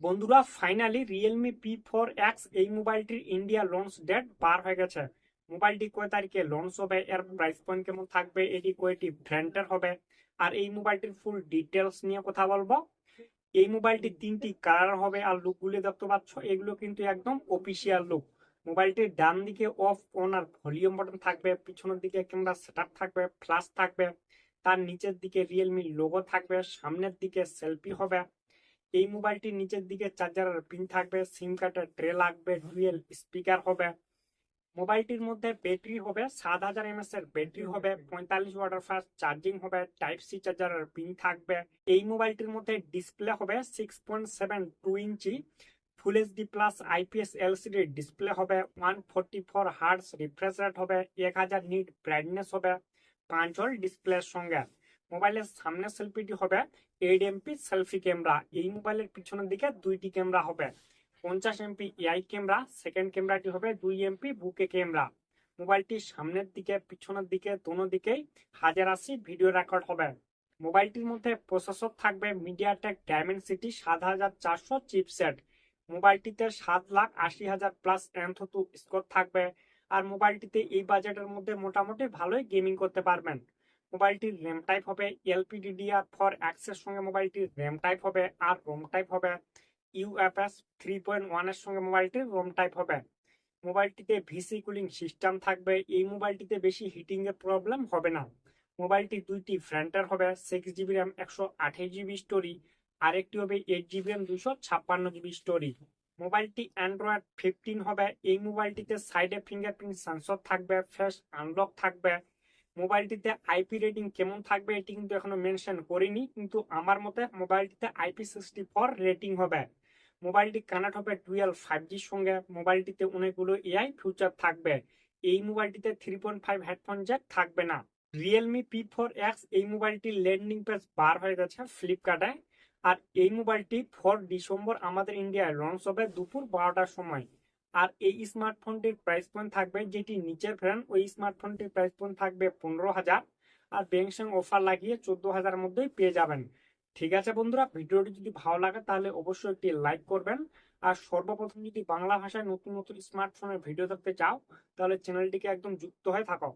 বন্ধুরা finally Realme P four X এই মোবাইলটির ইন্ডিয়া লঞ্চ ডেট বার হয়ে গেছে। মোবাইলটি কয় তারিখে লঞ্চ হবে, এর প্রাইস পয়েন্ট কেমন থাকবে, এটি কয়টি ব্র্যান্ডের হবে, আর এই মোবাইলটির ফুল ডিটেলস নিয়ে কথা বলব। এই মোবাইলটি তিনটি কালার হবে, আর লুকগুলি দেখতে পাচ্ছ, এগুলো কিন্তু একদম অফিসিয়াল লুক মোবাইলটির ডান দিকে অফ অন আর ভলিউম বাটন থাকবে, পিছনের দিকে ক্যামেরা সেটআপ থাকবে ফ্ল্যাশ থাকবে, তার নিচের দিকে রিয়েলমি লোগো থাকবে, সামনের দিকে সেলফি হবে এই মোবাইলটির নিচের দিকে চার্জারের পিন থাকবে সিম কার্ডের ট্রে লাগবে ডুয়েল স্পিকার হবে। মোবাইলটির মধ্যে ব্যাটারি হবে, সাত হাজার এমএস এর ব্যাটারি হবে, পঁয়তাল্লিশ ওয়াটার ফাস্ট চার্জিং হবে টাইপ সি চার্জারের পিন থাকবে। এই মোবাইলটির মধ্যে ডিসপ্লে হবে six point seven two inch full HD plus IPS LCD display হবে one forty four hertz refresh rate হবে, এক হাজার নিট ব্রাইটনেস হবে, পাঁচ হল ডিসপ্লের সঙ্গে। মোবাইলের সামনের সেলফিটি হবে এইট এমপি সেলফি ক্যামেরা। এই মোবাইলের পিছনের দিকে দুইটি ক্যামেরা হবে। পঞ্চাশ এমপি এআই ক্যামেরা সেকেন্ড ক্যামেরাটি হবে দুই এমপি বুকে ক্যামেরা। মোবাইলটির সামনের দিকে, পিছনের দিকে, দোনো দিকেই হাজার আশি ভিডিও রেকর্ড হবে। মোবাইলটির মধ্যে প্রসেসর থাকবে মিডিয়াটেক ডায়মেন্সিটি সাত হাজার চারশো চিপসেট। মোবাইলটিতে সাত লাখ আশি হাজার প্লাস এনথতু স্কোর থাকবে। আর মোবাইলটিতে এই বাজেটের মধ্যে মোটামুটি ভালোই গেমিং করতে পারবেন। মোবাইলটির র্যাম টাইপ হবে এলপিডিডিআর ফর অ্যাক্সের সঙ্গে মোবাইলটির র্যাম টাইপ হবে আর রোম টাইপ হবে। ইউএফএস থ্রি পয়েন্ট ওয়ানের সঙ্গে মোবাইলটির রোম টাইপ হবে। মোবাইলটিতে ভিসি কুলিং সিস্টেম থাকবে, এই মোবাইলটিতে বেশি হিটিংয়ের প্রবলেম হবে না। মোবাইলটি দুইটি ফ্রন্টের হবে সিক্স জিবি র্যাম একশো আঠাশ জিবি স্টোরি আরেকটি হবে এইট জিবি র্যাম দুশো ছাপ্পান্ন জিবি স্টোরি মোবাইলটি অ্যান্ড্রয়েড ফিফটিন হবে, এই মোবাইলটিতে সাইডে ফিঙ্গারপ্রিন্ট সেন্সর থাকবে ফেস আনলক থাকবে। মোবাইলটিতে আইপি রেটিং কেমন থাকবে এটি কিন্তু এখনও মেনশন করিনি, কিন্তু আমার মতে মোবাইলটিতে আইপি সিক্সটি ফোর রেটিং হবে। মোবাইলটি কানেক্ট হবে টুয়েলভ ফাইভ জির সঙ্গে, মোবাইলটিতে অনেকগুলো এআই ফিউচার থাকবে। এই মোবাইলটিতে three point five headphone jack থাকবে না। রিয়েলমি পি ফোর এক্স এই মোবাইলটির ল্যান্ডিং পেজ বার হয়ে গেছে ফ্লিপকার্টে আর এই মোবাইলটি ফোর ডিসেম্বর আমাদের ইন্ডিয়ায় লঞ্চ হবে দুপুর বারোটার সময়। আর এই স্মার্টফোনটির প্রাইস পয়েন্ট থাকবে যেটি নিচের ফ্রেন্ড ওই স্মার্টফোনটির প্রাইস পয়েন্ট থাকবে পনেরো হাজার। আর ব্যাংক অফার লাগিয়ে চোদ্দ হাজার মধ্যেই পেয়ে যাবেন। ঠিক আছে বন্ধুরা, ভিডিওটি যদি ভালো লাগে তাহলে অবশ্যই একটি লাইক করবেন। আর সর্বপ্রথম যদি বাংলা ভাষায় নতুন নতুন স্মার্টফোনের ভিডিও দেখতে চাও, তাহলে চ্যানেলটিকে একদম যুক্ত হয়ে থাকো।